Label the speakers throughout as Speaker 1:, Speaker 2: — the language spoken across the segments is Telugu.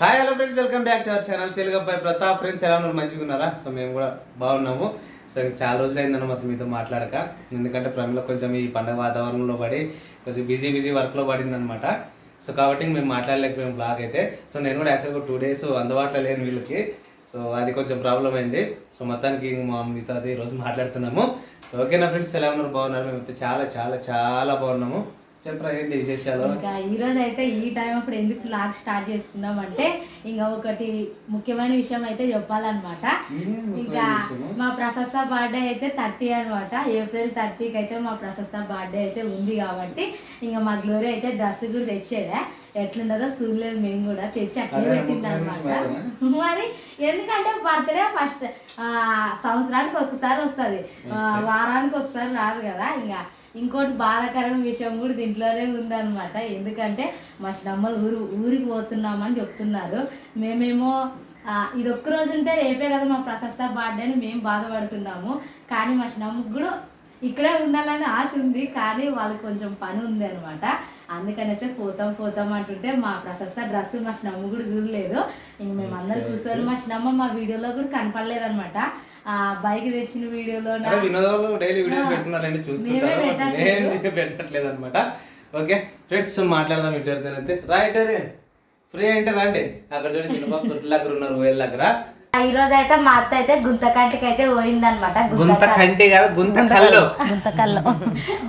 Speaker 1: Hi hello friends welcome back to our channel Telugu అబ్బాయి ప్రతాప్. ఫ్రెండ్స్ ఎలా ఉన్నారు? మంచిగా ఉన్నారా? సో మేము కూడా బాగున్నాము. సో చాలా రోజులు అయిందన్నమాట మీతో మాట్లాడక. ఎందుకంటే ప్రమిలో కొంచెం ఈ పండగ వాతావరణంలో పడి కొంచెం బిజీ బిజీ వర్క్లో పడిందనమాట సో కాబట్టి మేము మాట్లాడలేకపోయాం బ్లాగ్ అయితే. సో నేను కూడా యాక్చువల్గా టూ డేస్ అందుబాటులో లేను వీళ్ళకి. సో అది కొంచెం ప్రాబ్లం అయింది. సో మొత్తానికి మా మీతో అది ఈరోజు మాట్లాడుతున్నాము. సో ఓకే నా ఫ్రెండ్స్ ఎలా ఉన్నారు? బాగున్నారు? మేమైతే చాలా చాలా చాలా బాగున్నాము. చెప్పరా ఏంటి విశేషాలు?
Speaker 2: ఇంకా ఈ రోజు అయితే ఈ టైం అప్పుడు ఎందుకు లాగ్ స్టార్ట్ చేసుకున్నాం అంటే ఇంకా ఒకటి ముఖ్యమైన విషయం అయితే చెప్పాలన్నమాట. ఇంకా? మా ప్రశస్త బర్త్డే అయితే థర్టీ అనమాట ఏప్రిల్ థర్టీకి అయితే మా ప్రశస్త బర్త్డే అయితే ఉంది కాబట్టి ఇంకా మా గ్లోరీ అయితే డ్రెస్ కూడా తెచ్చేదే. ఎట్లుండదో చూడలేదు మేము కూడా. తెచ్చి అట్లే పెట్టింది అనమాట మరి ఎందుకంటే బర్త్డే ఫస్ట్ సంవత్సరానికి ఒకసారి వస్తుంది. వారానికి ఒకసారి రాదు కదా. ఇంకా ఇంకోటి బాధాకరమైన విషయం కూడా దీంట్లోనే ఉందన్నమాట. ఎందుకంటే మా చిన్నమ్మలు ఊరు ఊరికి పోతున్నామని చెప్తున్నారు. మేమేమో ఇది ఒక్క రోజు ఉంటే రేపే కదా మా ప్రశస్త బర్త్డే అని మేము బాధపడుతున్నాము. కానీ మా చిన్నమ్మకి కూడా ఇక్కడే ఉండాలని ఆశ ఉంది. కానీ వాళ్ళకి కొంచెం పని ఉంది అనమాట అందుకనేసి పోతాం పోతాం అంటుంటే మా ప్రశస్త డ్రెస్ మా చిన్నమ్మ కూడా చూడలేదు. ఇంక మేము అందరు కూర్చొని మా చిన్నమ్మ మా వీడియోలో కూడా కనపడలేదు అనమాట ఆ బైక్ తెచ్చిన వీడియోలో
Speaker 1: అంటే వినోద్ వాళ్ళు డైలీ వీడియోస్
Speaker 2: ఆ.
Speaker 1: పెడుతున్నారండి చూస్తుంటారు
Speaker 2: పెట్టట్లేదు.
Speaker 1: నేను పెట్టట్లేదు అనమాట ఓకే ఫ్రెండ్స్ మాట్లాడదాం ఇటు అయితే. రైట్ అరే ఫ్రీ అంటే రండి. అక్కడ చూడండి చిన్నబాబు తొట్టి దగ్గర ఉన్నారు వేల దగ్గర.
Speaker 2: ఈ రోజు అయితే మా అత్త అయితే గుంతకంటికి అయితే పోయిందనమాట
Speaker 1: గుంత కంటి కాదు గుంత కళ్ళు.
Speaker 2: గుంతకల్లో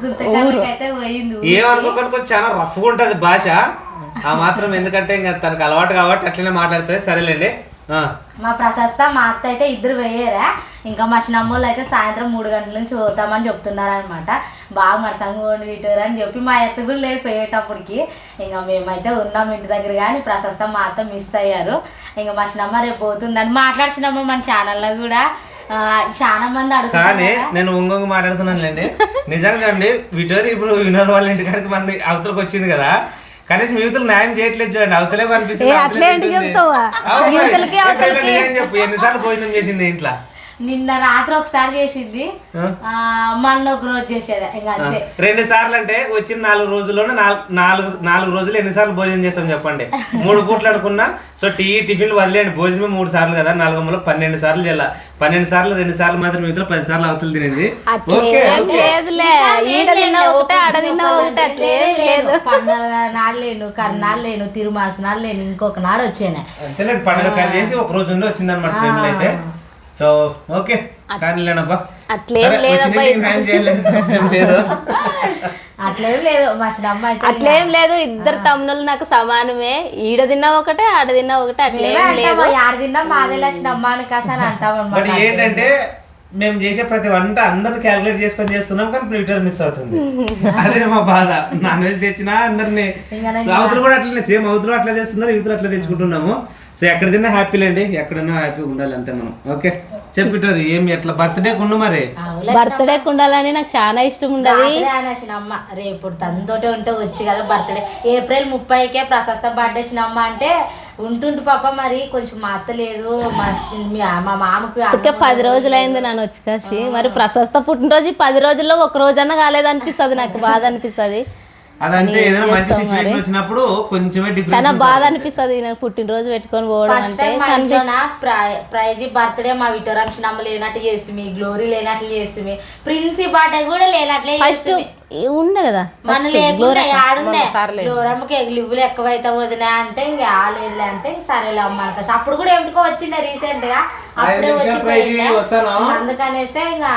Speaker 2: గుంతకంటికి అయితే పోయింది
Speaker 1: ఏమనుకోకుండా కొంచెం చాలా రఫ్గా ఉంటది భాష. ఆ మాత్రం ఎందుకంటే ఇంకా తనకు అలవాటు కాబట్టి అట్లనే మాట్లాడుతుంది. సరేలేండి.
Speaker 2: మా ప్రశస్త మా అత్త అయితే ఇద్దరు పోయారా. ఇంకా మా చిన్నమ్మోళ్ళు అయితే సాయంత్రం మూడు గంటల నుంచి పోతామని చెప్తున్నారు అనమాట బాగా మరసంగా ఉండి వీటూరు అని చెప్పి మా అత్త కూడా లేదు పోయేటప్పటికి. ఇంకా మేమైతే ఉన్నాం ఇంటి దగ్గర కానీ ప్రశస్త మా అత్త మిస్ అయ్యారు. ఇంకా మా చిన్నమ్మ రేపు పోతుందని మాట్లాడుతున్నాము మన ఛానల్లో కూడా. ఆ, చాలా మంది
Speaker 1: కానీ
Speaker 2: అడుగుతున్నారు
Speaker 1: నేను ఇంకొక మాట్లాడుతున్నానులేండి నిజంగా అండి విటోరి ఇప్పుడు వినోద్ వాళ్ళ ఇంటికాడికి మంది అవతలకు వచ్చింది కదా. కనీసం యువతలు న్యాయం చేయట్లేదు చూడండి అవతలే అనిపిస్తుంది
Speaker 3: అవతలకి.
Speaker 1: చెప్పు ఎన్నిసార్లు భోజనం చేసింది ఇంట్లో?
Speaker 2: నిన్న రాత్రి ఒకసారి చేసింది. మొన్న ఒక రోజు చేసేది. ఇంకా అంతే.
Speaker 1: రెండు సార్లు అంటే వచ్చిన నాలుగు రోజుల్లోనే నాలుగు నాలుగు రోజులు ఎన్నిసార్లు భోజనం చేస్తాం చెప్పండి. మూడు పూట్లు అనుకున్నా సో టీ టిఫిన్లు వదిలేండి భోజనమే మూడు సార్లు కదా. నాలుగు వందలు పన్నెండు సార్లు చేయాల? పన్నెండు సార్లు రెండు సార్లు మాత్రం మిగతా పది సార్లు అవతలు తినేది ఓకే. ఓకే
Speaker 3: లేదులే. ఈడ తిన్నా ఒకటే ఆడ తిన్నా ఒకటే అట్లే లేదు
Speaker 2: పండగ నాడు లేను కర్నాడు లేను తిరుమాల్సిన నాడు లేను ఇంకొక నాడు వచ్చాను.
Speaker 1: పండుగ చేసి ఒక రోజు ఉండి వచ్చింది అనమాట ఫ్రెండ్లు అయితే సో ఓకే కానీ లేనబ్బా.
Speaker 3: అట్లేం లేదబ్బా
Speaker 2: అట్లేం లేదు. మా చిన్నమ్మ అయితే
Speaker 3: అట్లేం లేదు ఇద్దరు తమ్ముళ్ళు నాకు సమానమే. ఈడ తిన్నా ఒకటే ఆడ తిన్నా ఒకటే అట్లేం
Speaker 2: మేమే
Speaker 3: లేదు.
Speaker 2: ఆడ తిన్నా అంటాం
Speaker 1: ఏంటంటే మేము చేసే ప్రతి వంట అందరిని క్యాలిక్యులేట్ చేసుకొని చేస్తున్నాం కానీ ప్రిటర్ మిస్ అవుతుంది. అదే మా బాధ. నాన్ వెజ్ తెచ్చినా అందరిని అవతలు కూడా అట్లనే సేమ్ అవతలు అట్లా చేస్తున్నారు యువతలు అట్లా తెచ్చుకుంటున్నాము. సో ఎక్కడ తిన్నా హ్యాపీ లేండి ఎక్కడన్నా హ్యాపీగా ఉండాలి అంతే మనం. ఓకే చెప్పిటారు ఏం ఎట్లా? బర్త్డే కొను మరి.
Speaker 3: బర్త్డే ఉండాలని నాకు చాలా ఇష్టం ఉండదు.
Speaker 2: చిన్నమ్మ రేపు తనతోటే ఉంటే వచ్చి కదా బర్త్డే ఏప్రిల్ ముప్పైకే ప్రశస్త బర్త్డే చిన్నమ్మ అంటే ఉంటుండు పాప మరి. కొంచెం మా అత్త లేదు. మా మామకు
Speaker 3: పది రోజులైంది నన్ను వచ్చి కాసి మరి ప్రశస్త పుట్టినరోజు పది రోజుల్లో ఒక రోజన్నా కాలేదనిపిస్తుంది నాకు. బాధ అనిపిస్తుంది.
Speaker 1: అదంటే ఏదైనా మంచి సిచ్యువేషన్ వచ్చినప్పుడు కొంచెమే
Speaker 3: చాలా
Speaker 1: డిఫరెన్స్
Speaker 3: బాధ అనిపిస్తుంది నేను పుట్టినరోజు పెట్టుకొని పోవడం
Speaker 2: ఫస్ట్
Speaker 3: అంటే.
Speaker 2: ప్రైజ్ బర్త్డే మా విటోరామ్ చిన్నమ్మ లేనట్టు చేస్తుంది గ్లోరీ లేనట్లు చేస్తుంది ప్రిన్సీ బర్త్డే కూడా లేనట్లే
Speaker 3: ఫస్ట్
Speaker 2: చేస్తుంది
Speaker 3: ఉండే కదా?
Speaker 2: మన లేకుండా ఆడుండే గ్లోరమ్మకి లివ్వులు ఎక్కువైతే వదినా అంటే ఇంక ఆడలే అంటే ఇంక సరేలే అమ్మ అనుకోవచ్చు అప్పుడు కూడా ఎందుకో వచ్చిండే రీసెంట్గా. అప్పుడే. ఇంక అందుకనేసే ఇంకా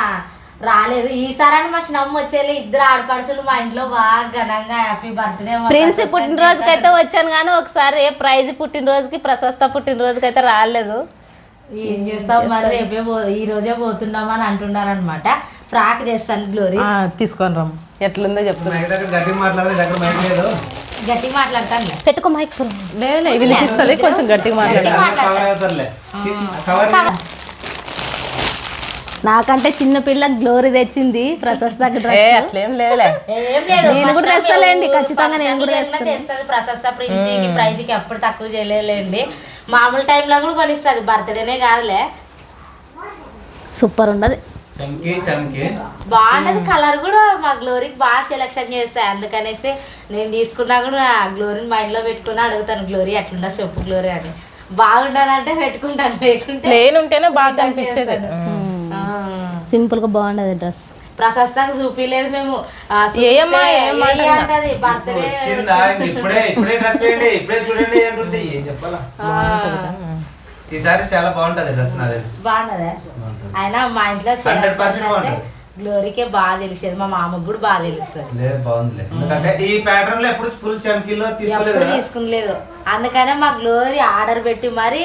Speaker 2: రాలేదు ఈసారి మా చిన్నమ్మ వచ్చేది ఇద్దరు ఆడపడుచులు మా ఇంట్లో బాగా ఘనంగా హ్యాపీ బర్త్డే
Speaker 3: ప్రిన్స్ పుట్టినరోజుకి అయితే వచ్చాను కానీ ఒకసారి ప్రైజ్ పుట్టినరోజుకి ప్రశస్త పుట్టినరోజుకి అయితే రాలేదు.
Speaker 2: ఏం చేస్తాం? మరి రేపే పో ఈ రోజే పోతున్నాం అని అంటున్నారు అనమాట ఫ్రాక్ తెస్తాను గ్లోరీ
Speaker 4: ఆ, తీసుకొని రమ్మ. ఎట్లుందో చెప్తా
Speaker 1: మైక్ దగ్గర గట్టి మాట్లాడే దగ్గర మైక్ లేదు.
Speaker 2: గట్టి మాట్లాడతాను
Speaker 3: పెట్టుకో మైక్.
Speaker 4: లేదు కొంచెం గట్టిగా మాట్లాడ.
Speaker 1: కవర్ అవుతారులే. కవర్
Speaker 3: నాకంటే చిన్న పిల్ల గ్లోరీ తెచ్చింది డ్రెస్
Speaker 4: అట్లేం లేదులే.
Speaker 2: ఏం లేదు
Speaker 3: నేను కూడా తెస్తాలేండి, ఖచ్చితంగా నేను కూడా
Speaker 2: తెస్తుంది ప్రశస్త ప్రిన్సీకి ప్రైజ్కి ఎప్పుడు తక్కువ చేయలేండి మామూలు టైంలో కూడా కొనిస్తుంది బర్త్డేనే కాదులే.
Speaker 3: సూపర్ ఉండదు.
Speaker 2: బాగుంటది కలర్ కూడా మా గ్లోరీకి బాగా సెలెక్షన్ చేస్తాయి అందుకనేసి నేను తీసుకున్నా కూడా గ్లోరీని మైండ్లో పెట్టుకుని అడుగుతాను గ్లోరీ ఎట్లుందా? చెప్పు గ్లోరీ అని. బాగుండాలంటే పెట్టుకుంటాను లేకుంటే
Speaker 4: ప్లేన్ ఉంటేనే బాగా కనిపించేది.
Speaker 3: సింపుల్గా బాగుండదు డ్రెస్.
Speaker 2: ప్రశస్తంగా చూపిలేదు మేము.
Speaker 1: ఈసారి చాలా బాగుంటది డ్రెస్ నాకు తెలిసి.
Speaker 2: బాగున్నదే అయినా మా ఇంట్లో
Speaker 1: 100% బాగుంటది.
Speaker 2: గ్లోరీకే బాగా తెలిసేది మా మామకు కూడా బాగా తెలుస్తుంది.
Speaker 1: ఈ ప్యాటర్న్లో ఎప్పుడు ఫుల్ చమ్కీలో తీసుకోలేదు
Speaker 2: అందుకనే మా గ్లోరీ ఆర్డర్ పెట్టి మరీ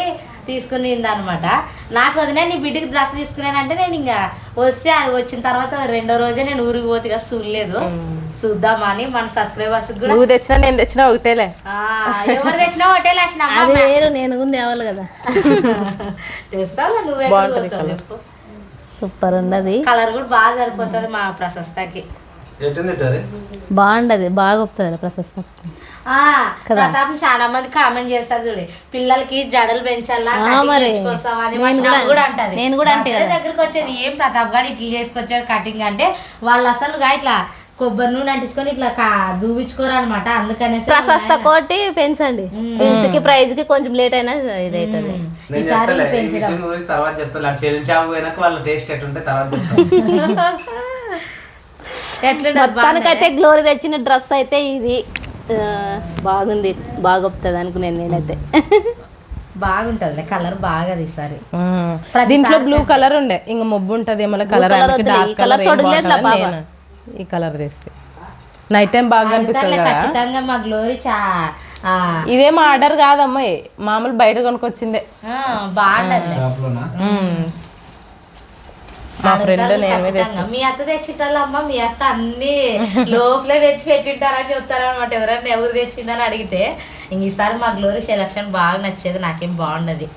Speaker 2: తీసుకునింది అనమాట నాకు వదిలే నీ బిడ్డకి డ్రెస్ తీసుకున్నానంటే నేను ఇంకా వస్తే అది వచ్చిన తర్వాత రెండో రోజే నేను ఊరికి పోతే కదా చూడలేదు. చూద్దామని మన సబ్స్క్రైబర్స్ కూడా.
Speaker 4: నువ్వు తెచ్చినా నేను తెచ్చినా ఒకటేలే.
Speaker 2: ఆ, ఎవరు తెచ్చినా ఒకటే లేచిన
Speaker 3: అది వేరు నేను కూడా తేవాలి కదా.
Speaker 2: తెస్తావు నువ్వే. చెప్పు.
Speaker 3: సూపర్ ఉండదు
Speaker 2: కలర్ కూడా బాగా సరిపోతుంది మా ప్రశస్తకి.
Speaker 3: బాగుండదు బాగా ఒప్పుతుంది ప్రశస్త.
Speaker 2: ప్రతాప్ చాలా మంది కామెంట్ చేస్తారు చూడు పిల్లలకి జడలు పెంచాలా
Speaker 3: నేను కూడా-
Speaker 2: శ్రావణి కూడా అంటది
Speaker 3: నేను కూడా అంటే.
Speaker 2: దగ్గరికి వచ్చేది ఏం ప్రతాప్ గారు ఇట్లా చేసుకొచ్చాడు కటింగ్ అంటే వాళ్ళు అసలుగా ఇట్లా కొబ్బరి నూనె అంటించుకొని ఇట్లా దూవించుకోరు అనమాట అందుకనేసి
Speaker 3: ప్రశస్త కోటి పెంచండి. పెన్స్కి ప్రైజ్కి కొంచెం లేట్ అయినా ఇది అవుతుంది
Speaker 1: నేను
Speaker 2: ఈసారి
Speaker 1: చెప్తాలే ఈ
Speaker 2: పెంచడం.
Speaker 1: విషయం గురించి తర్వాత చెప్తాను అటు చెల్లి షాప్ పోయినాక వాళ్ళ టేస్ట్ ఎట్టుంటే తర్వాత చెప్తాను
Speaker 2: ఎట్లుండదు
Speaker 3: మొత్తానికైతే గ్లోరీ తెచ్చిన డ్రెస్ అయితే ఇది. బాగుంది బాగా అనుకున్నాను నేనైతే.
Speaker 2: బాగుంటది కలర్ బాగా ఈసారి.
Speaker 4: ఉమ్.
Speaker 2: ప్రతిసారి
Speaker 4: దీంట్లో బ్లూ కలర్ ఉండే. ఇంకా మొబ్బు ఉంటది ఏమో కలర్ కలర్. ఈ కలర్ తెస్తే. నైట్ టైం బాగా కదా?
Speaker 2: ఖచ్చితంగా మా గ్లోరీ చా ఆ,
Speaker 4: ఇదేం ఆర్డర్ కాదమ్మా మామూలు బయట కొనుక్కొచ్చిందే.
Speaker 2: ఆ, బాగుంటది.
Speaker 4: మా ఫ్రెండ్
Speaker 2: అడుగుతారు
Speaker 4: నేను
Speaker 2: ఖచ్చితంగా. మీ అత్త మీ అత్త అన్ని లోపలే తెచ్చి పెట్టింటారని చెప్తారు అనమాట ఎవరన్నా ఎవరు తెచ్చిందని అడిగితే ఇంక ఈసారి మా గ్లోరీ సెలక్షన్ బాగా నచ్చేది నాకేం బాగుండదు.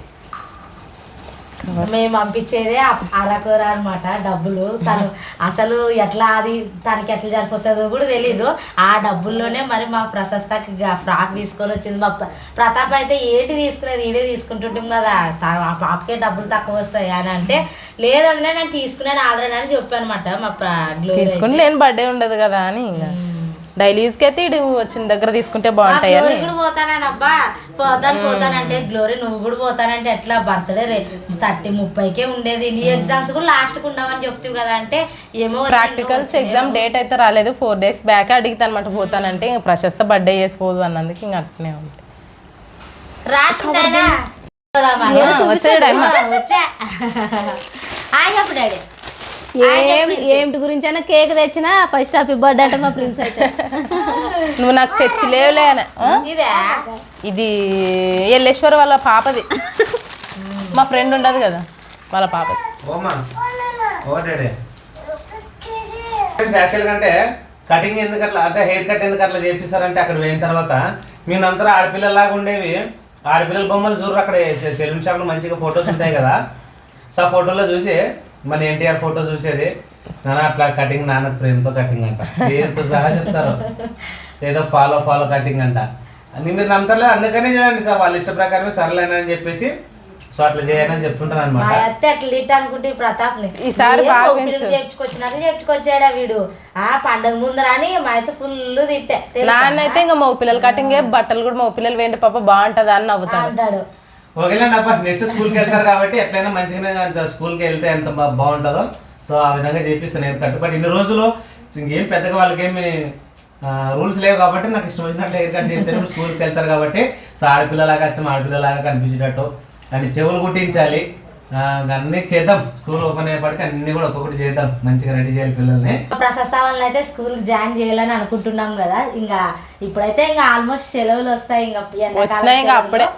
Speaker 2: మేము పంపించేదే అరకొర అనమాట డబ్బులు. తను అసలు ఎట్లా అది తనకి ఎట్లా సరిపోతుందో కూడా తెలీదు. ఆ డబ్బుల్లోనే మరి మా ప్రశస్తకి ఫ్రాక్ తీసుకొని వచ్చింది. మా ప్ర- ప్రతాప్ అయితే ఏంటి తీసుకునేది? ఈడే తీసుకుంటుంటాం కదా. ఆ పాపకే డబ్బులు తక్కువ వస్తాయి అని అంటే లేదన్నా నేను తీసుకున్నాను ఆల్రెడీ అని చెప్పాను అనమాట మా
Speaker 4: తీసుకుని నేను బర్త్డే ఉండదు కదా అని ఇంకా. డైలీ యూస్కి అయితే ఇటు వచ్చిన దగ్గర తీసుకుంటే బాగుంటాయి అని.
Speaker 2: కూడా పోతానని అబ్బా పోతాను పోతానంటే గ్లోరీ నువ్వు కూడా పోతానంటే ఎట్లా బర్త్డే రే? థర్టీ ముప్పైకే ఉండేది. నీ ఎగ్జామ్స్ కూడా లాస్ట్కు ఉండవని చెప్తావు కదా అంటే ఏమో
Speaker 4: ప్రాక్టికల్స్ ఎగ్జామ్ డేట్ అయితే రాలేదు. ఫోర్ డేస్ బ్యాక్ అడిగితే అనమాట పోతానంటే ఇంకా ప్రశస్త బర్త్డే చేసుకోదు అన్నందుకు ఇంకా అట్నే ఉంటుంది
Speaker 2: రాసిండానా
Speaker 4: వచ్చాడు అమ్మ.
Speaker 2: వచ్చా. డాడీ
Speaker 3: ఏం ఏమిటి గురించి అయినా కేక్ తెచ్చినా ఫస్ట్ హ్యాపీ బర్త్డే అంటే మా ప్రిన్స్ అయితే.
Speaker 4: నువ్వు నాకు తెచ్చిలేవులే అని. ఆ?
Speaker 2: ఇదే?
Speaker 4: ఇది ఎల్లేశ్వర్ వాళ్ళ పాపది. మా ఫ్రెండ్ ఉండదు కదా వాళ్ళ పాపది.
Speaker 1: యాక్చువల్ కంటే కటింగ్ ఎందుకు అట్లా అంటే హెయిర్ కట్ ఎందుకు అట్లా చేపిస్తారంటే అక్కడ పోయిన తర్వాత మేమందరూ ఆడపిల్లలాగా ఉండేవి. ఆడపిల్లల బొమ్మలు చూడరు అక్కడ సెలూన్ షాప్లో మంచిగా ఫొటోస్ ఉంటాయి కదా. సో ఆ ఫోటోలో చూసి మన ఎన్టీఆర్ ఫోటో చూసేది నాన్న అట్లా కటింగ్ నాన్న ప్రేమతో కటింగ్ అంట. పేరుతో సహా చెప్తారు. ఏదో ఫాలో ఫాలో కటింగ్ అంట. అని మీరు నమ్ముతారు అందుకనే చూడండి సార్ వాళ్ళ ఇష్ట ప్రకారమే సర్లేనా అని చెప్పేసి సో అట్లా చేయనని చెప్తుంటారు
Speaker 2: మా
Speaker 1: అనమాట
Speaker 2: అత్త అట్లా తిట్ట అనుకుంటే ఈ ప్రతాప్ని
Speaker 4: ఈసారి.
Speaker 2: చెప్పుకొచ్చినట్టు చెప్పుకొచ్చాడా వీడు. ఆ పండగ ముందరని మా అయితే ఫుల్ తిట్టే?
Speaker 4: నాన్నైతే ఇంకా మగ పిల్లలు కటింగే బట్టలు కూడా మగ పిల్లలు వేయండి పాప బాగుంటది అని నవ్వుతాడు
Speaker 1: ఓకేలేండి అబ్బా నెక్స్ట్ స్కూల్కి వెళ్తారు కాబట్టి ఎట్లయినా మంచిగానే స్కూల్కి వెళ్తే ఎంత బాగుంటుందో. సో ఆ విధంగా చేపిస్తాను నేను కట్టుబడి ఇన్ని రోజులు ఇంకేం పెద్దగా వాళ్ళకేమి రూల్స్ లేవు కాబట్టి నాకు ఇష్టం వచ్చినట్లు హెయిర్ కట్ చేయించారు స్కూల్కి వెళ్తారు కాబట్టి సో ఆడపిల్లలాగా వచ్చాం ఆడపిల్లలాగా కనిపించేటట్టు. అండ్ చెవులు కుట్టించాలి. అన్నీ చేద్దాం. స్కూల్ ఓపెన్ అయ్యేపటికి అన్ని కూడా ఒక్కొక్కటి చేద్దాం. మంచిగా రెడీ చేయాలి పిల్లల్ని.
Speaker 2: ప్రశస్తావనలు అయితే స్కూల్ జాయిన్ చేయాలని అనుకుంటున్నాం కదా. ఇంకా ఇప్పుడైతే ఇంకా ఆల్మోస్ట్ సెలవులు వస్తాయి. ఇంకా
Speaker 4: అప్పుడే.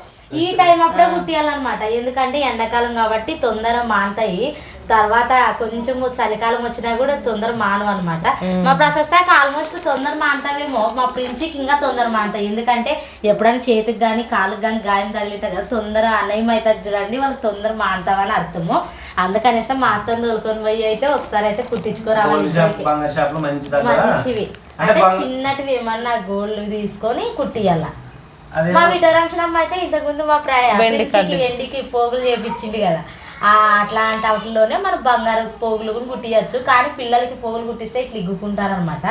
Speaker 2: ఈ టైం అప్పుడే కుట్టియాలన్నమాట. ఎందుకంటే ఎండాకాలం కాబట్టి తొందర మానతాయి. తర్వాత కొంచెం చలికాలం వచ్చినా కూడా తొందర మానవు అనమాట మా ప్రశస్తాకి ఆల్మోస్ట్ తొందర మానతావేమో. మా ప్రిన్సీకి ఇంకా తొందర మానతాయి. ఎందుకంటే ఎప్పుడైనా చేతికి కానీ కాలుకి కానీ గాయం తగిలింటాయి కదా తొందర అన్నయం అవుతుంది చూడండి వాళ్ళకి తొందర మానతావని అర్థము. అందుకనేసి మా అత్తను తోలుకొని పోయి అయితే ఒకసారి అయితే కుట్టించుకోరావాలి మంచివి.
Speaker 1: అంటే
Speaker 2: చిన్నటివి ఏమన్నా గోల్డ్ తీసుకొని కుట్టియాల. మా విటరాంశనమ్మ అయితే ఇంతకు ముందు మా ప్రాయ వెండికి పోగులు చేపించింది కదా. ఆ, అట్లాంటి వాటిలోనే మనం బంగారు పోగులు కూడా కుట్టియచ్చు. కానీ పిల్లలకి పోగులు కుట్టిస్తే ఇట్లా ఇగ్గుకుంటారు అనమాట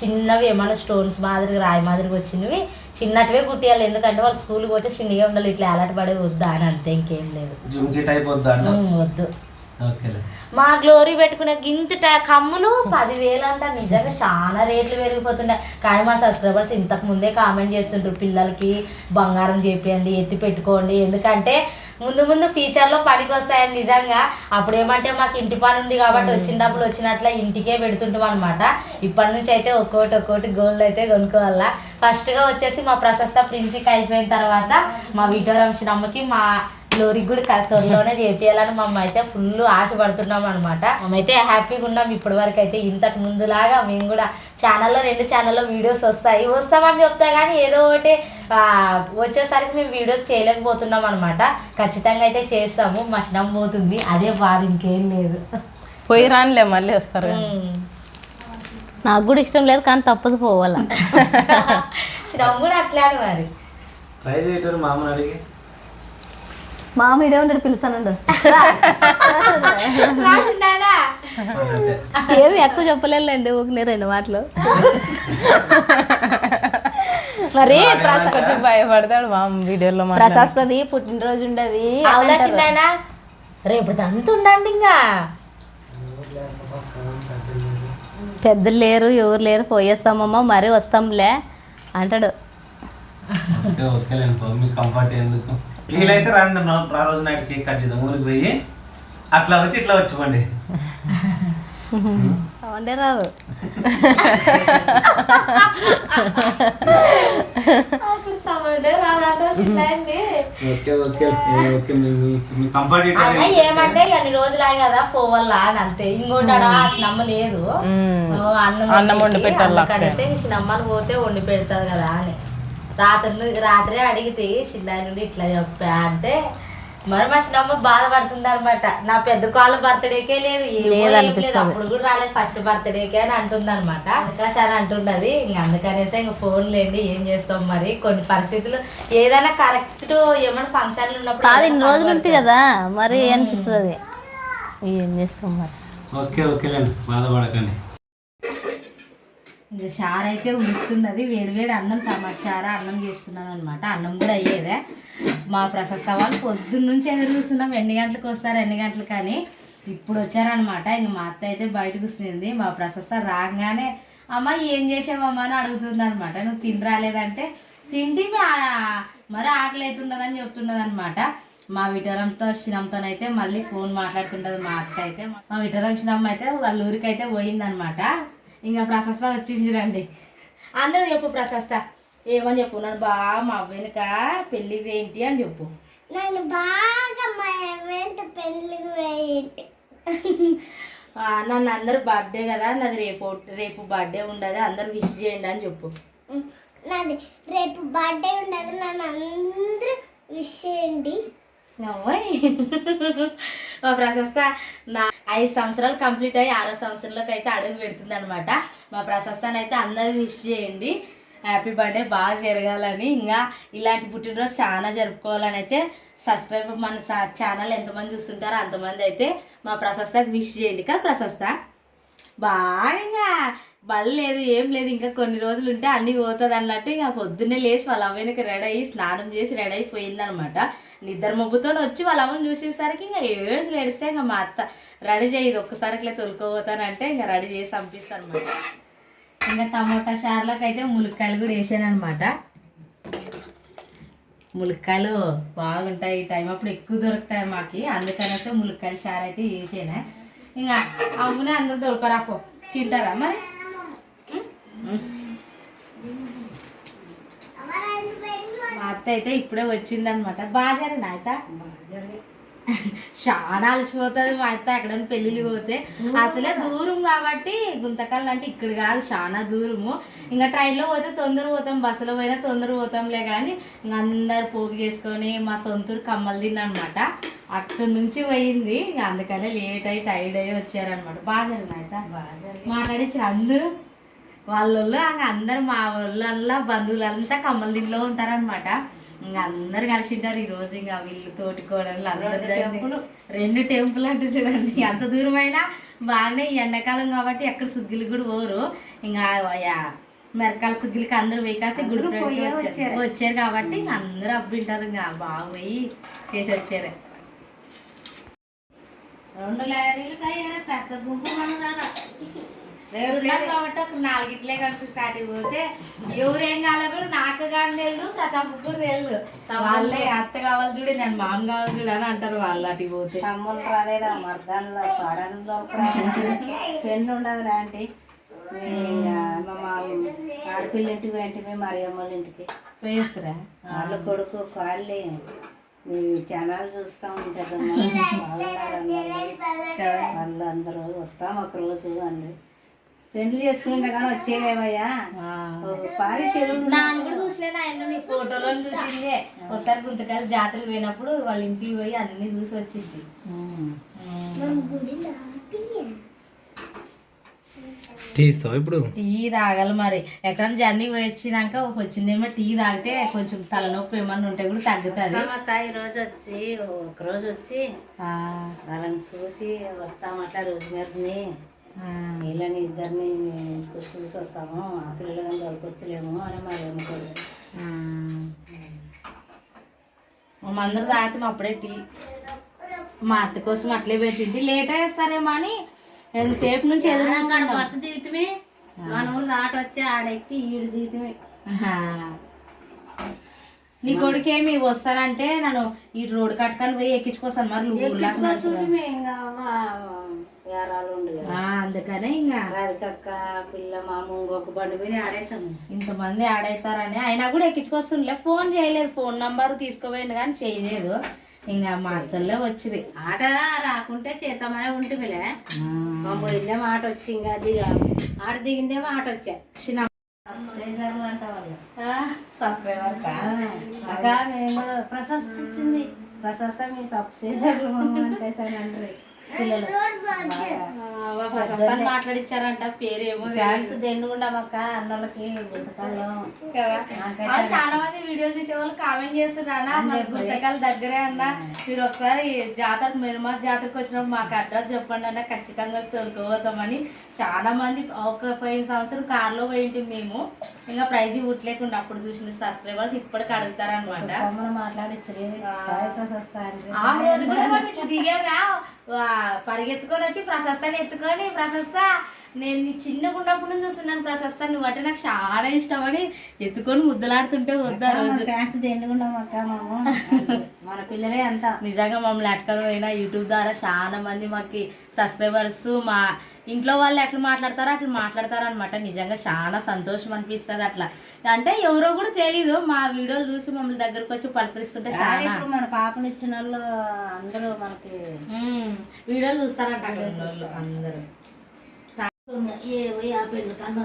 Speaker 2: చిన్నవి ఏమైనా స్టోన్స్ మాదిరిగా రాయి మాదిరిగా వచ్చినవి చిన్నటివే కుట్టియాలి. ఎందుకంటే వాళ్ళు స్కూల్కి పోతే చిన్నగా ఉండాలి. ఇట్లా అలర్ట్ పడే వద్దా అని అంతే ఇంకేం లేదు.
Speaker 1: వద్దా. ఓకేలే.
Speaker 2: మా గ్లోరీ పెట్టుకునే గింత ట- కమ్ములు పదివేలు అంట నిజంగా చాలా రేట్లు పెరిగిపోతున్నాయి కానీ మా సబ్స్క్రైబర్స్ ఇంతకు ముందే కామెంట్ చేస్తుంటారు పిల్లలకి బంగారం చేపియండి ఎత్తి పెట్టుకోండి. ఎందుకంటే ముందు ముందు ఫ్యూచర్లో పనికి వస్తాయని నిజంగా. అప్పుడు ఏమంటే మాకు ఇంటి పని ఉంది కాబట్టి వచ్చిన డబ్బులు వచ్చినట్లే ఇంటికే పెడుతుంటాం అనమాట ఇప్పటి నుంచి అయితే ఒక్కొక్కటి ఒక్కొక్కటి గోల్డ్ అయితే కొనుక్కోవాలా. ఫస్ట్గా వచ్చేసి మా ప్రశస్త ప్రిన్సిక్ అయిపోయిన తర్వాత మా విటోరంశనమ్మకి మా గ్లోరీకి కూడా త్వరలోనే చేపియాలని మా అమ్మ అయితే ఫుల్ ఆశపడుతున్నాం అనమాట మేమైతే హ్యాపీగా ఉన్నాం ఇప్పటి వరకు అయితే ఇంతకు ముందులాగా మేము కూడా ఛానల్లో రెండు ఛానల్లో వీడియోస్ వస్తాయి. వస్తామని చెప్తా కానీ ఏదో ఒకటి వచ్చేసరికి మేము వీడియోస్ చేయలేకపోతున్నాం అనమాట ఖచ్చితంగా అయితే చేస్తాము. మషనం పోతుంది. అదే బాధ ఇంకేం లేదు.
Speaker 4: పోయి రానిలే మళ్ళీ వస్తారు.
Speaker 3: నాకు కూడా ఇష్టం లేదు కానీ తప్పదు పోవాలా.
Speaker 2: శ్రమ కూడా అట్లానే మరి.
Speaker 1: ట్రై చేయటం మామని అడిగి.
Speaker 3: మా మీడే ఉండడు పిలుస్తానుండు ఏమి ఎక్కువ చెప్పలేండి ఊరికే రెండు మాటలు మరి
Speaker 4: కొంచెం భయపడతాడు మా వీడియోలో మా
Speaker 3: ప్రశస్తది పుట్టినరోజు ఉండదు
Speaker 2: రేపు దంత ఉండండి ఇంకా
Speaker 3: పెద్దలు లేరు ఎవరు లేరు పోయేస్తామమ్మా మరీ వస్తాంలే అంటాడు
Speaker 1: ఓకే ఓకేలే మీకు కంఫర్ట్ ఎందుకు వీలైతే రండి మనం ఆ రోజు నైట్ కేక్ కట్ చేద్దాం ఊరికి పోయి అట్లా వచ్చి ఇట్లా వచ్చిపోండి
Speaker 3: సౌండే రాదు
Speaker 1: ఓకే ఓకే ఓకే మీ- కంఫర్ట్
Speaker 2: ఏమంటే అన్ని కదా అని అంతే. ఇంకోటి ఆడ అన్నం
Speaker 4: అన్నం వండి పెట్టాలి
Speaker 2: కనీసం చిన్నమ్మని పోతే వండి పెడతారు కదా అని. రాత్రి రాత్రే అడిగితే చిన్న నుండి ఇట్లా చెప్పా అంటే మరి మా చిన్నమ్మ బాధపడుతుంది అనమాట నా పెద్ద కాళ్ళ బర్త్డేకే లేదు. లేదు. అప్పుడు కూడా రాలేదు. ఫస్ట్ బర్త్డేకే అని అంటుంది అనమాట అని అంటున్నది. ఇంక అందుకనేసి ఇంక ఫోన్ లేండి. ఏం చేస్తాం మరి? కొన్ని పరిస్థితులు ఏదైనా కరెక్ట్ ఏమైనా ఫంక్షన్లు ఉన్నప్పుడు
Speaker 3: కాదు ఇన్ని రోజులు ఉంటుంది కదా మరి అనిపిస్తుంది. ఏం చేస్తాం మరి?
Speaker 1: ఓకే ఓకేలేండి. బాధపడకండి.
Speaker 2: ఇంకా షార్ అయితే ఉడుకుతున్నది. వేడివేడి అన్నం టమాటా అన్నం చేస్తున్నాను అనమాట అన్నం కూడా అయ్యేదే. మా ప్రశస్త వాళ్ళు పొద్దున్న నుంచి ఎదురు చూస్తున్నాం. ఎన్ని గంటలకు వస్తారు ఎన్ని గంటలు కానీ ఇప్పుడు వచ్చారనమాట ఇంక మా అత్త అయితే బయటకు వస్తుంది. మా ప్రశస్త రాగానే అమ్మ ఏం చేసావమ్మా? అని అడుగుతుంది అనమాట నువ్వు తిని రాలేదంటే? తిండి మరి ఆకలి అవుతున్నదని చెప్తున్నది అనమాట మా విటరంతో శినంతోనైతే మళ్ళీ ఫోన్ మాట్లాడుతుంటది మా అత్త అయితే. మా విటరం శినమ్మ అయితే వాళ్ళ ఊరికైతే అయితే పోయిందనమాట ఇంకా ప్రశస్త వచ్చింది రండి. అందరూ చెప్పు ప్రశస్త. ఏమని చెప్పు? నన్ను బాగా మా వెనుక పెళ్ళి ఏంటి అని చెప్పు.
Speaker 5: నన్ను బాగా మా వెంట పెళ్ళికి వేయండి.
Speaker 2: ఆ, నన్ను అందరు బర్త్డే కదా నాది రేపు రేపు బర్త్డే ఉండదు అందరు విష్ చేయండి అని చెప్పు.
Speaker 5: నాది రేపు బర్త్డే ఉండదు నన్ను అందరూ విష్ చేయండి.
Speaker 2: మా ప్రశస్త నా ఐదు సంవత్సరాలు కంప్లీట్ అయ్యి ఆరో సంవత్సరంలోకి అయితే అడుగు పెడుతుంది అనమాట మా ప్రశస్తాన్ని అయితే అందరూ విష్ చేయండి. హ్యాపీ బర్త్డే బాగా జరగాలని. ఇంకా ఇలాంటి పుట్టినరోజు చాలా జరుపుకోవాలని అయితే సబ్స్క్రైబ్ మన ఛానల్ ఎంతమంది చూస్తుంటారో అంతమంది అయితే మా ప్రశస్తకి విష్ చేయండి. కదా ప్రశస్త బాగా ఇంకా బళ్ళు లేదు ఏం లేదు. ఇంకా కొన్ని రోజులు ఉంటే అన్నీ పోతుంది అన్నట్టు ఇంకా పొద్దున్నే లేచి వాళ్ళ అవ్వనికి రెడీ అయ్యి స్నానం చేసి రెడీ అయిపోయిందనమాట నిద్ర మబ్బుతో వచ్చి వాళ్ళ అమ్మని చూసేసరికి ఇంకా ఏడ్స్ లేడిస్తే ఇంకా మా అత్త రెడీ చేయదు ఒక్కసారి ఇట్లా తొలుకోపోతానంటే ఇంకా రెడీ చేసి పంపిస్తాను అనమాట ఇంకా టమోటా షార్లోకి అయితే ములక్కాయలు కూడా వేసాను అనమాట ములక్కాయలు బాగుంటాయి ఈ టైం అప్పుడు ఎక్కువ దొరుకుతాయి మాకు. అందుకనైతే ములక్కాయల షార్ అయితే వేసాను. ఇంకా అవునే అందరూ దొరకరా తింటారా మరి? అత్త అయితే ఇప్పుడే వచ్చిందనమాట బాగా జరిగిన అత్త చాలా అలసిపోతుంది మా అత్త ఎక్కడైనా పెళ్ళిళ్ళు పోతే. అసలే దూరం కాబట్టి గుంతకల్ అంటే ఇక్కడ కాదు చాలా దూరము. ఇంకా ట్రైన్లో పోతే తొందర పోతాం బస్సులో పోయినా తొందర పోతాంలే కానీ ఇంకా అందరు పోగు చేసుకొని మా సొంతూరు కమ్మలు తిన్నమాట అక్కడి నుంచి పోయింది. ఇంకా అందుకనే లేట్ అయ్యి టైర్డ్ అయ్యి వచ్చారనమాట బాగా జరిగిన అత్త మాట్లాడించారు అందరూ? వాళ్ళల్లో ఇంకా అందరు మా వాళ్ళల్లో బంధువులంతా కమ్మల దింట్లో ఉంటారనమాట ఇంకా అందరు కలిసి ఉంటారు ఈ రోజు ఇంకా వీళ్ళు తోటి కోడలు అందరు రెండు టెంపుల్. అంటే చూడండి. అంత దూరం అయినా బాగానే ఈ ఎండాకాలం కాబట్టి ఎక్కడ సుగ్గిలు కూడా పోరు. ఇంకా మెరకాల సుగ్గిలకి అందరూ వేకాసి గుడి ఫ్రెండ్కి వచ్చారు. వచ్చారు. కాబట్టి ఇంకా అందరూ అబ్బింటారు ఇంకా బాగా పోయి చేసి వచ్చారు.
Speaker 6: రెండు లారీలు పెద్ద గుంపు మనదాడ?
Speaker 2: కాబట్టి నాలుగిట్లే కనిపిస్తాయి పోతే ఎవరేం కావాలో కూడా నాకు కానీ తెలియదు ప్రతాప్ కూడా తెలియదు వాళ్ళే అత్త కావాలి చూడు నేను మామ కావాలి చూడు అని అంటారు వాళ్ళు అటు పోతే.
Speaker 6: తమ్ముళ్ళు రాలేదా? మర్దాన్లో పాడని దొరకరా? పెన్ను ఉండదు ఇంకా మా ఆడపిల్ల ఇంటికి వెంటనే మరియమ్మల ఇంటికి.
Speaker 2: పోయేస్తారా
Speaker 6: వాళ్ళ కొడుకు కాళ్ళే. మీ ఛానల్ చూస్తా ఉంటారు వాళ్ళు అందరూ వస్తాం ఒక రోజు అంది. పెళ్ళి చేసుకునే కానీ చెరువు
Speaker 2: నాన్న కూడా చూసిన ఆయన నీ ఫోటోలో చూసిందే. ఒకసారి గుంతకాల జాతరకు పోయినప్పుడు వాళ్ళ ఇంటికి పోయి అన్ని చూసి వచ్చింది.
Speaker 1: తీస్తావు ఇప్పుడు?
Speaker 2: టీ తాగాలి మరి. ఎక్కడైనా జర్నీ పోయి వచ్చినాక వచ్చిందేమో టీ తాగితే కొంచెం తలనొప్పి ఏమన్నా ఉంటే కూడా తగ్గుతుంది.
Speaker 6: మా తాయి రోజు వచ్చి ఒక రోజు వచ్చి
Speaker 2: ఆ,
Speaker 6: వాళ్ళని చూసి వస్తామట్లా రోజు మీదని వీళ్ళని ఇద్దరిని చూసి వస్తాము ఆ పిల్లలని తోలుకొచ్చలేము అని మరి అనుకోదు
Speaker 2: మా అందరు తాగితే మా అప్పుడే టీ. మా అత్త కోసం అట్లే పెట్టింది. లేట్ అయ్యేస్తారేమో అని ఎంతసేపు నుంచి ఎదురు.
Speaker 6: బస్సు దిగుతమే మన ఊరు దాట వచ్చి ఆడెక్కి ఈడు
Speaker 2: ఆహా. నీ కొడుకేమి వస్తానంటే నన్ను ఈ రోడ్డు కట్టుకొని పోయి ఎక్కించుకోసాను మరి నువ్వు అందుకనే ఇంకా
Speaker 6: రాధికక్క పిల్ల మామ ఇంకొక బండి పోయి ఆడేస్తాము.
Speaker 2: ఇంతమంది ఆడవుతారని అయినా కూడా ఎక్కించుకొస్తుండే ఫోన్ చేయలేదు. ఫోన్ నంబర్ తీసుకోపోయింది కానీ చేయలేదు. ఇంకా మా అత్తల్లో వచ్చింది
Speaker 6: ఆట రాకుంటే చేద్దామనే ఉంటుందిలే మా పోయిందేమో ఆట వచ్చి ఇంకా దిగా ఆట దిగిందేమో ఆట వచ్చా.
Speaker 2: చిన్న సబ్స్క్రైబర్స్?
Speaker 6: అక్క మేము కూడా ప్రశస్తి మీ సబ్ చేసారు అంటే సరే అంటారు
Speaker 2: మాట్లాడిచ్చారంట పేరేమో
Speaker 6: ఫ్యాన్స్ దెండుగుండమక్క అన్నోళ్ళకి
Speaker 2: చాలా మంది వీడియోలు చూసే వాళ్ళు కామెంట్ చేస్తున్నారా మన గుంతకాల దగ్గరే అన్న. మీరు ఒకసారి జాతర మెరుమా జాతరకు వచ్చినప్పుడు మాకు అడ్రస్ చెప్పండి అన్న. ఖచ్చితంగా వస్తే తోలుకోపోతామని చాలా మంది ఒక పోయిన సంవత్సరం కార్లో పోయింటి మేము. ఇంకా ప్రైజ్ పుట్టలేకుండా అప్పుడు చూసిన సబ్స్క్రైబర్స్ ఇప్పటికి అడుగుతారనమాట ఆ. రోజు కూడా మనం ఇట్లా దిగామా? పరిగెత్తుకొని వచ్చి ప్రశస్తాన్ని ఎత్తుకొని ప్రశస్త నేను నీ చిన్నగా ఉన్నప్పుడు నుంచి చూస్తున్నాను ప్రశస్త నువ్వు అంటే నాకు చాలా ఇష్టం అని ఎత్తుకొని ముద్దలాడుతుంటే వద్దా రోజు.
Speaker 6: ఫ్యాన్స్ దెండుగుండమక్క మాము మన పిల్లలే అంతా.
Speaker 2: నిజంగా మమ్మల్ని అట్టుకొని పోయిన యూట్యూబ్ ద్వారా చాలా మంది మాకు సబ్స్క్రైబర్స్ మా ఇంట్లో వాళ్ళు ఎట్లా మాట్లాడతారో అట్లా మాట్లాడతారు అనమాట నిజంగా చాలా సంతోషం అనిపిస్తుంది అట్లా. అంటే ఎవరో కూడా తెలీదు మా వీడియోలు చూసి మమ్మల్ని దగ్గరకు వచ్చి పలకరిస్తుంటే చాలా.
Speaker 6: మన పాపని ఇచ్చిన వాళ్ళు అందరూ మనకి.
Speaker 2: వీడియోలు చూస్తారంట అక్కడ ఉన్న వాళ్ళు అందరూ.
Speaker 6: ఏ పెళ్ళి కన్నా